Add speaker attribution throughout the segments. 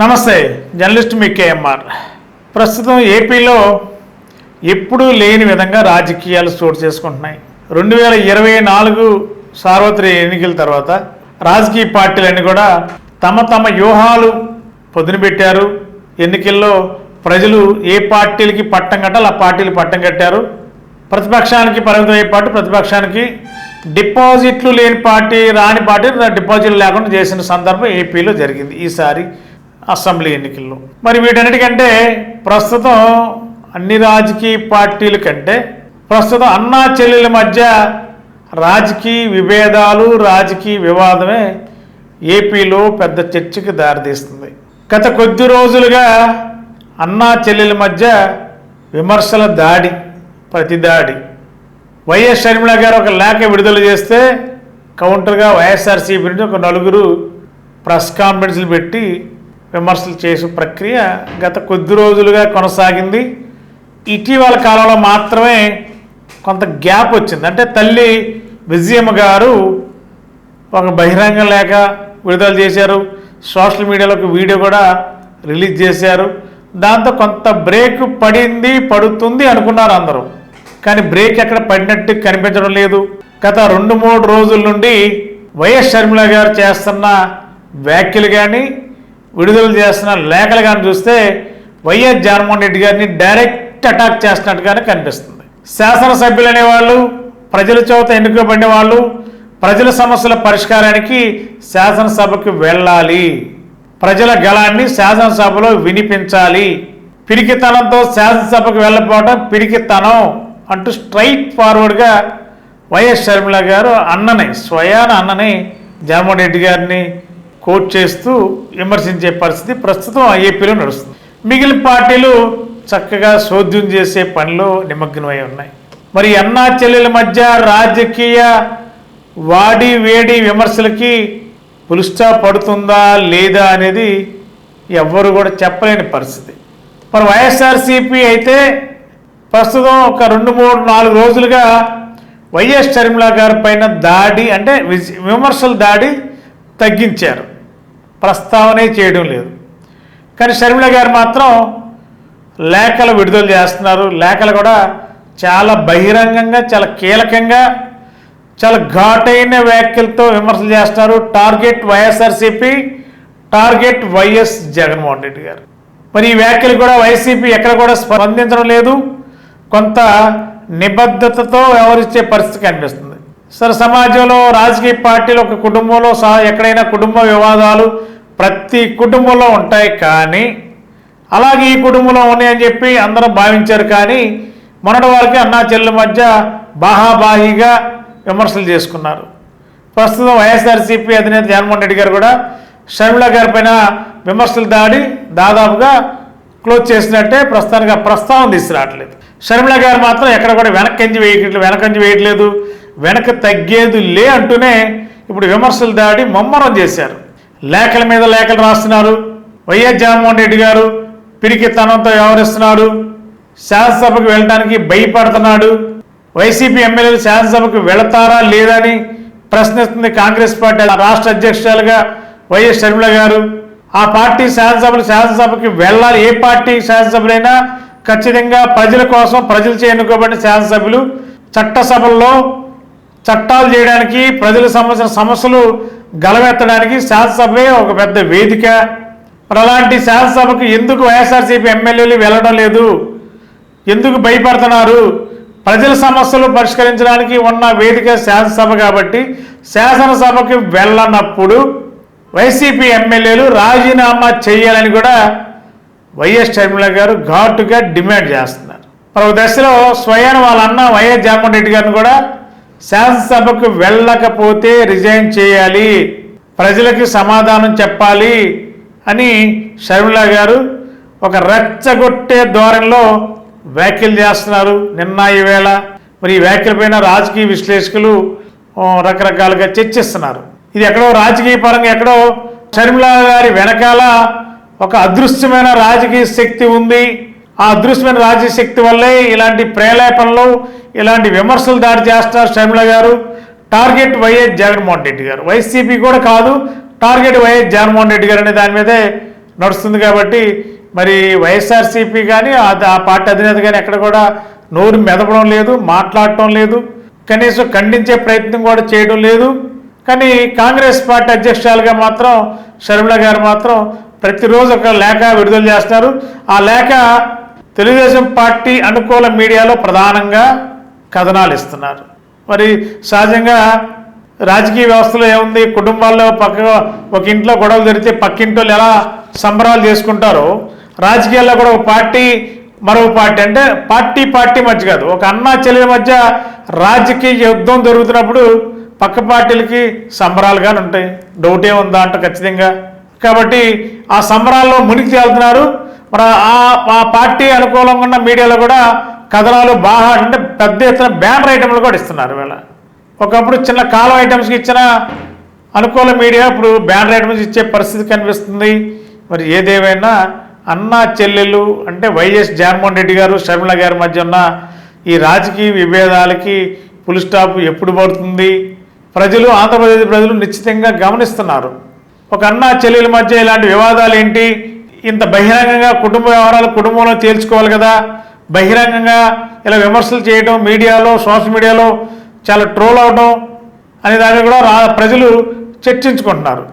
Speaker 1: నమస్తే జర్నలిస్ట్ మీ కేఎంఆర్. ప్రస్తుతం ఏపీలో ఎప్పుడూ లేని విధంగా రాజకీయాలు చోటు చేసుకుంటున్నాయి. రెండు వేల ఇరవై నాలుగు సార్వత్రిక ఎన్నికల తర్వాత రాజకీయ పార్టీలన్నీ కూడా తమ తమ వ్యూహాలు పొద్దునపెట్టారు ఎన్నికల్లో ప్రజలు ఏ పార్టీలకి పట్టం కట్టాలి ఆ పార్టీలు పట్టం కట్టారు. ప్రతిపక్షానికి పరిమితమయ్యే పార్టీ ప్రతిపక్షానికి డిపాజిట్లు లేని పార్టీ రాని పార్టీ డిపాజిట్లు లేకుండా చేసిన సందర్భం ఏపీలో జరిగింది. ఈసారి అసెంబ్లీ ఎన్నికల్లో. మరి వీటన్నిటికంటే ప్రస్తుతం అన్ని రాజకీయ పార్టీల కంటే ప్రస్తుతం అన్నా చెల్లెల మధ్య రాజకీయ విభేదాలు రాజకీయ వివాదమే ఏపీలో పెద్ద చర్చకి దారితీస్తుంది. గత కొద్ది రోజులుగా అన్నా చెల్లెల మధ్య విమర్శల దాడి ప్రతి దాడి వైఎస్ షర్మిల గారు ఒక లేఖ విడుదల చేస్తే కౌంటర్గా వైఎస్ఆర్సీపీ నుంచి ఒక నలుగురు ప్రెస్ కాన్ఫరెన్స్లు పెట్టి విమర్శలు చేసే ప్రక్రియ గత కొద్ది రోజులుగా కొనసాగింది. ఇటీవల కాలంలో మాత్రమే కొంత గ్యాప్ వచ్చింది. అంటే తల్లి విజయమ్మ గారు ఒక బహిరంగ లేఖ విడుదల చేశారు. సోషల్ మీడియాలో ఒక వీడియో కూడా రిలీజ్ చేశారు. దాంతో కొంత బ్రేక్ పడింది పడుతుంది అనుకున్నారు అందరూ. కానీ బ్రేక్ ఎక్కడ పడినట్టు కనిపించడం లేదు. గత రెండు మూడు రోజుల నుండి వైఎస్ షర్మిల గారు చేస్తున్న వ్యాఖ్యలు కానీ విడుదల చేస్తున్న లేఖలు కానీ చూస్తే వైఎస్ జగన్మోహన్ రెడ్డి గారిని డైరెక్ట్ అటాక్ చేస్తున్నట్టుగానే కనిపిస్తుంది. శాసనసభ్యులు అనేవాళ్ళు ప్రజల చేత ఎన్నుకోబడిన వాళ్ళు ప్రజల సమస్యల పరిష్కారానికి శాసనసభకు వెళ్ళాలి. ప్రజల గళాన్ని శాసనసభలో వినిపించాలి. పిరికితనంతో శాసనసభకు వెళ్ళకపోవడం పిరికితనం అంటూ స్ట్రైట్ ఫార్వర్డ్గా వైఎస్ షర్మిల గారు అన్నని స్వయాన అన్నని జగన్మోహన్ రెడ్డి గారిని కోట్ చేస్తూ విమర్శించే పరిస్థితి ప్రస్తుతం ఐఏపీలో నడుస్తుంది. మిగిలిన పార్టీలు చక్కగా శోధ్యం చేసే పనిలో నిమగ్నమై ఉన్నాయి. మరి అన్నా చెల్లెల మధ్య రాజకీయ వాడి వేడి విమర్శలకి పులుస్టా పడుతుందా లేదా అనేది ఎవ్వరు కూడా చెప్పలేని పరిస్థితి. మరి వైఎస్ఆర్సీపీ అయితే ప్రస్తుతం ఒక రెండు మూడు నాలుగు రోజులుగా వైఎస్ షర్మిల గారి పైన దాడి అంటే విమర్శల దాడి తగ్గించారు. ప్రస్తావనే చేయడం లేదు. కానీ షర్మిల గారు మాత్రం లేఖలు విడుదల చేస్తున్నారు. లేఖలు కూడా చాలా బహిరంగంగా చాలా కీలకంగా చాలా ఘాటైన వ్యాఖ్యలతో విమర్శలు చేస్తున్నారు. Target YSRCP target YS Jaganmohan Reddy garu. మరి ఈ వ్యాఖ్యలు కూడా వైసీపీ ఎక్కడ కూడా స్పందించడం లేదు. కొంత నిబద్ధతతో వ్యవహరించే పరిస్థితి కనిపిస్తుంది. సరే సమాజంలో రాజకీయ పార్టీలు ఒక కుటుంబంలో సహా ఎక్కడైనా కుటుంబ వివాదాలు ప్రతి కుటుంబంలో ఉంటాయి కానీ అలాగే ఈ కుటుంబంలో ఉన్నాయని చెప్పి అందరూ భావించారు కానీ మొన్నటి వారికి అన్నా చెల్లెల మధ్య బాహాబాహిగా విమర్శలు చేసుకున్నారు. ప్రస్తుతం వైఎస్ఆర్సీపీ అధినేత జగన్మోహన్ రెడ్డి గారు కూడా షర్మిల గారి పైన విమర్శలు దాడి దాదాపుగా క్లోజ్ చేసినట్టే ప్రస్తుతానికి ఆ ప్రస్తావన తీసుకురావట్లేదు. షర్మిల గారు మాత్రం ఎక్కడ కూడా వెనకంజి వేయట్లేదు వెనకంజి వేయట్లేదు. వెనక తగ్గేది లే అంటూనే ఇప్పుడు విమర్శలు దాడి ముమ్మరం చేశారు. లేఖల మీద లేఖలు రాస్తున్నారు. వైఎస్ జగన్మోహన్ రెడ్డి గారు పిరికితనంతో వ్యవహరిస్తున్నాడు. శాసనసభకు వెళ్ళడానికి భయపడుతున్నాడు. వైసీపీ ఎమ్మెల్యేలు శాసనసభకు వెళతారా లేదని ప్రశ్నిస్తుంది కాంగ్రెస్ పార్టీ రాష్ట్ర అధ్యక్షురాలుగా వైఎస్ షర్మిల గారు. ఆ పార్టీ శాసనసభలు శాసనసభకి వెళ్ళాలి. ఏ పార్టీ శాసనసభలైనా ఖచ్చితంగా ప్రజల కోసం ప్రజలు ఎన్నుకోబడిన శాసనసభ్యులు చట్టసభల్లో చట్టాలు చేయడానికి ప్రజలకు సంబంధించిన సమస్యలు గలవెత్తడానికి శాసనసభే ఒక పెద్ద వేదిక. మరి అలాంటి శాసనసభకు ఎందుకు వైఎస్ఆర్సీపీ ఎమ్మెల్యేలు వెళ్ళడం లేదు? ఎందుకు భయపడుతున్నారు? ప్రజల సమస్యలు పరిష్కరించడానికి ఉన్న వేదిక శాసనసభ కాబట్టి శాసనసభకి వెళ్ళనప్పుడు వైసీపీ ఎమ్మెల్యేలు రాజీనామా చేయాలని కూడా వైఎస్ షర్మిల గారు ఘాటుగా డిమాండ్ చేస్తున్నారు. మరి ఒక దశలో స్వయాన వాళ్ళ అన్న వైఎస్ జగన్మోహన్ రెడ్డి గారిని కూడా శాసనసభకు వెళ్ళకపోతే రిజైన్ చేయాలి ప్రజలకి సమాధానం చెప్పాలి అని షర్మిల గారు ఒక రెచ్చగొట్టే ధోరణిలో వ్యాఖ్యలు చేస్తున్నారు. నిన్న ఈవేళ మరి ఈ వ్యాఖ్యలపైన రాజకీయ విశ్లేషకులు రకరకాలుగా చర్చిస్తున్నారు. ఇది ఎక్కడో రాజకీయ పరంగా ఎక్కడో షర్మిల గారి వెనకాల ఒక అదృశ్యమైన రాజకీయ శక్తి ఉంది. ఆ అదృశ్యమైన రాజీయశక్తి వల్లే ఇలాంటి ప్రేలేపనలు ఇలాంటి విమర్శలు దాడి చేస్తున్నారు షర్మిల గారు. టార్గెట్ వైఎస్ జగన్మోహన్ రెడ్డి గారు. వైసీపీ కూడా కాదు టార్గెట్ వైఎస్ జగన్మోహన్ రెడ్డి గారు అనే దాని మీదే నడుస్తుంది కాబట్టి మరి వైఎస్ఆర్సీపీ కానీ ఆ- ఆ పార్టీ అధినేత కానీ ఎక్కడ కూడా నోరు మెదపడం లేదు మాట్లాడటం లేదు. కనీసం ఖండించే ప్రయత్నం కూడా చేయడం లేదు. కానీ కాంగ్రెస్ పార్టీ అధ్యక్షురాలుగా మాత్రం షర్మిల గారు మాత్రం ప్రతిరోజు ఒక లేఖ విడుదల చేస్తున్నారు ఆ లేఖ తెలుగుదేశం పార్టీ అనుకూల మీడియాలో ప్రధానంగా కథనాలు ఇస్తున్నారు. మరి సహజంగా రాజకీయ వ్యవస్థలో ఏముంది? కుటుంబాల్లో పక్క ఒక ఇంట్లో గొడవలు జరిగితే పక్కింటి వాళ్ళు ఎలా సంబరాలు చేసుకుంటారో రాజకీయాల్లో కూడా ఒక పార్టీ మరో పార్టీ అంటే పార్టీ పార్టీ మధ్య కాదు ఒక అన్న చెల్లెల మధ్య రాజకీయ యుద్ధం జరుగుతున్నప్పుడు పక్క పార్టీలకి సంబరాలుగానే ఉంటాయి. డౌటే ఉందా అంటే ఖచ్చితంగా. కాబట్టి ఆ సంబరాల్లో మునిగి తేలుతున్నారు. మరి ఆ ఆ పార్టీ అనుకూలంగా ఉన్న మీడియాలో కూడా కథనాలు బాగా అంటే పెద్ద ఎత్తున బ్యానర్ ఐటెంలు కూడా ఇస్తున్నారు వీళ్ళ ఒకప్పుడు చిన్న కాలం ఐటమ్స్కి ఇచ్చిన అనుకూల మీడియా ఇప్పుడు బ్యానర్ ఐటమ్స్ ఇచ్చే పరిస్థితి కనిపిస్తుంది. మరి ఏదేమైనా అన్న చెల్లెలు అంటే వైఎస్ జగన్మోహన్ రెడ్డి గారు షర్మిల గారి మధ్య ఉన్న ఈ రాజకీయ విభేదాలకి పులి స్టాప్ ఎప్పుడు పడుతుంది? ప్రజలు ఆంధ్రప్రదేశ్ ప్రజలు నిశ్చితంగా గమనిస్తున్నారు. ఒక అన్న చెల్లెల మధ్య ఇలాంటి వివాదాలు ఏంటి? ఇంత బహిరంగంగా కుటుంబ వ్యవహారాలు కుటుంబంలో తేల్చుకోవాలి కదా. బహిరంగంగా ఇలా విమర్శలు చేయడం మీడియాలో సోషల్ మీడియాలో చాలా ట్రోల్ అవడం అనే దాన్ని కూడా రా ప్రజలు చర్చించుకుంటున్నారు.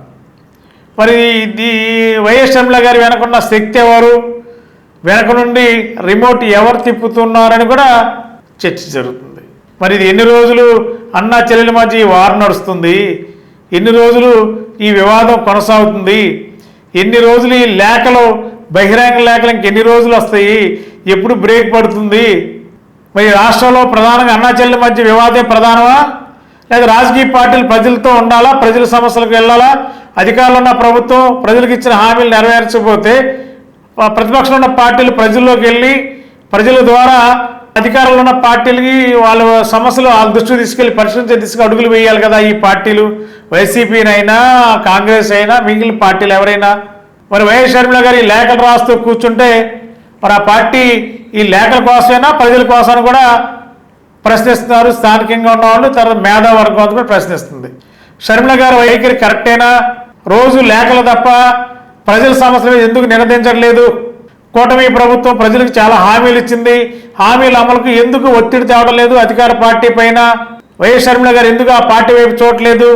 Speaker 1: మరి ఇది వైఎస్ షర్మిల గారి వెనకున్న శక్తి ఎవరు? వెనక నుండి రిమోట్ ఎవరు తిప్పుతున్నారని కూడా చర్చ జరుగుతుంది. మరి ఇది ఎన్ని రోజులు అన్నా చెల్లెల మధ్య ఈ వారు నడుస్తుంది? ఎన్ని రోజులు ఈ వివాదం కొనసాగుతుంది? ఎన్ని రోజులు ఈ లేఖలు బహిరంగ లేఖలు ఇంకెన్ని రోజులు వస్తాయి? ఎప్పుడు బ్రేక్ పడుతుంది? మరి రాష్ట్రంలో ప్రధానంగా అన్నాచెల్లి మధ్య వివాదే ప్రధానమా? లేదా రాజకీయ పార్టీలు ప్రజలతో ఉండాలా? ప్రజల సమస్యలకు వెళ్ళాలా? అధికారంలో ఉన్న ప్రభుత్వం ప్రజలకు ఇచ్చిన హామీలు నెరవేర్చకపోతే ప్రతిపక్షంలో ఉన్న పార్టీలు ప్రజల్లోకి వెళ్ళి ప్రజల ద్వారా అధికారంలో ఉన్న పార్టీలకి వాళ్ళ సమస్యలు వాళ్ళ దృష్టికి తీసుకెళ్ళి పరిశీలించే దిశగా అడుగులు వేయాలి కదా ఈ పార్టీలు. వైసీపీనైనా కాంగ్రెస్ అయినా మిగిలిన పార్టీలు ఎవరైనా మరి వైఎస్ షర్మిల గారు ఈ లేఖలు రాస్తూ కూర్చుంటే మరి ఆ పార్టీ ఈ లేఖల కోసమైనా ప్రజల కోసం కూడా ప్రశ్నిస్తున్నారు. స్థానికంగా ఉన్నవాళ్ళు తర్వాత మేధావర్గం కూడా ప్రశ్నిస్తుంది. షర్మిల గారు వైఖరి కరెక్టేనా? రోజు లేఖలు తప్ప ప్రజల సమస్యలు ఎందుకు నినదించట్లేదు? కూటమి ప్రభుత్వం ప్రజలకు చాలా హామీలు ఇచ్చింది. హామీల అమలుకు ఎందుకు ఒత్తిడి తేవడం లేదు అధికార పార్టీ పైన? వైఎస్ షర్మిల గారు ఎందుకు ఆ పార్టీ వైపు చూడట్లేదు?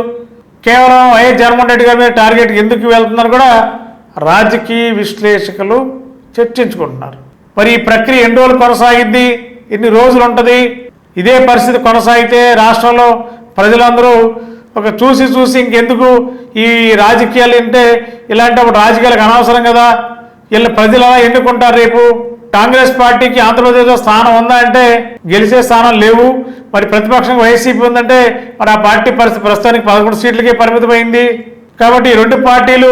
Speaker 1: కేవలం వైఎస్ జగన్మోహన్ రెడ్డి గారి మీద టార్గెట్ ఎందుకు వెళ్తున్నారు కూడా రాజకీయ విశ్లేషకులు చర్చించుకుంటున్నారు. మరి ఈ ప్రక్రియ ఎన్ని రోజులు కొనసాగిద్ది ఎన్ని రోజులు ఉంటుంది? ఇదే పరిస్థితి కొనసాగితే రాష్ట్రంలో ప్రజలందరూ ఒక చూసి చూసి ఇంకెందుకు ఈ రాజకీయాలు అంటే ఇలాంటప్పుడు రాజకీయాలకు అనవసరం కదా? వీళ్ళు ప్రజలు అలా ఎన్నుకుంటారు రేపు? కాంగ్రెస్ పార్టీకి ఆంధ్రప్రదేశ్లో స్థానం ఉందా అంటే గెలిచే స్థానం లేవు. మరి ప్రతిపక్షం వైసీపీ ఉందంటే మరి ఆ పార్టీ పరిస్థితి ప్రస్తుతానికి పదకొండు సీట్లకే పరిమితమైంది. కాబట్టి ఈ రెండు పార్టీలు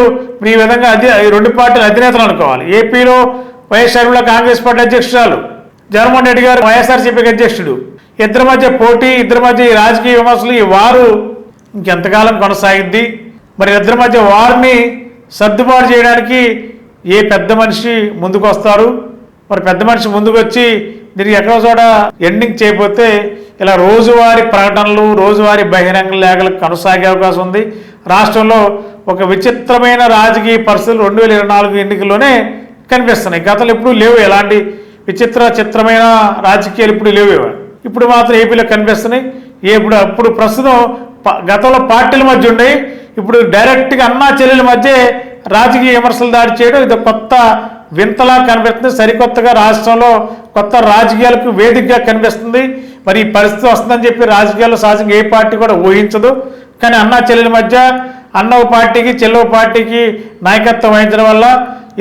Speaker 1: ఈ విధంగా అధి ఈ రెండు పార్టీలు అధినేతలు అనుకోవాలి. ఏపీలో వైఎస్ కాంగ్రెస్ పార్టీ అధ్యక్షురాలు జగన్మోహన్ రెడ్డి గారు వైఎస్ఆర్సీపీకి అధ్యక్షుడు. ఇద్దరి మధ్య పోటీ ఇద్దరి మధ్య ఈ రాజకీయ విమర్శలు ఈ వారు ఇంకెంతకాలం కొనసాగింది మరి ఇద్దరి మధ్య వారిని సర్దుబాటు చేయడానికి ఏ పెద్ద మనిషి ముందుకు వస్తారు మరి పెద్ద మనిషి ముందుకు వచ్చి దీనికి ఎక్కడో చోట ఎండింగ్ చేయకపోతే ఇలా రోజువారీ ప్రకటనలు రోజువారీ బహిరంగ లేఖలు కొనసాగే అవకాశం ఉంది. రాష్ట్రంలో ఒక విచిత్రమైన రాజకీయ పరిస్థితులు రెండు వేల ఇరవై నాలుగు ఎన్నికల్లోనే కనిపిస్తున్నాయి. గతంలో ఎప్పుడూ లేవు. ఎలాంటి విచిత్ర చిత్రమైన రాజకీయాలు ఇప్పుడు లేవు ఇప్పుడు మాత్రం ఏపీలో కనిపిస్తున్నాయి. ఇప్పుడు అప్పుడు ప్రస్తుతం ప- గతంలో పార్టీల మధ్య ఉన్నాయి ఇప్పుడు డైరెక్ట్గా అన్నా చెల్లెల మధ్య రాజకీయ విమర్శలు దాడి చేయడం ఇది కొత్త వింతలా కనిపిస్తుంది. సరికొత్తగా రాష్ట్రంలో కొత్త రాజకీయాలకు వేదికగా కనిపిస్తుంది. మరి ఈ పరిస్థితి వస్తుందని చెప్పి రాజకీయాల్లో సహజంగా ఏ పార్టీ కూడా ఊహించదు. కానీ అన్నా చెల్లెల మధ్య అన్నవ పార్టీకి చెల్లవ పార్టీకి నాయకత్వం వహించడం వల్ల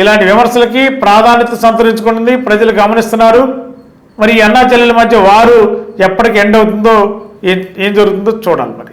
Speaker 1: ఇలాంటి విమర్శలకి ప్రాధాన్యత సంతరించుకుంటుంది. ప్రజలు గమనిస్తున్నారు. మరి ఈ అన్నా చెల్లెల మధ్య వారు ఎప్పటికి ఎండ్ అవుతుందో ఏం ఏం జరుగుతుందో చూడాలి మరి.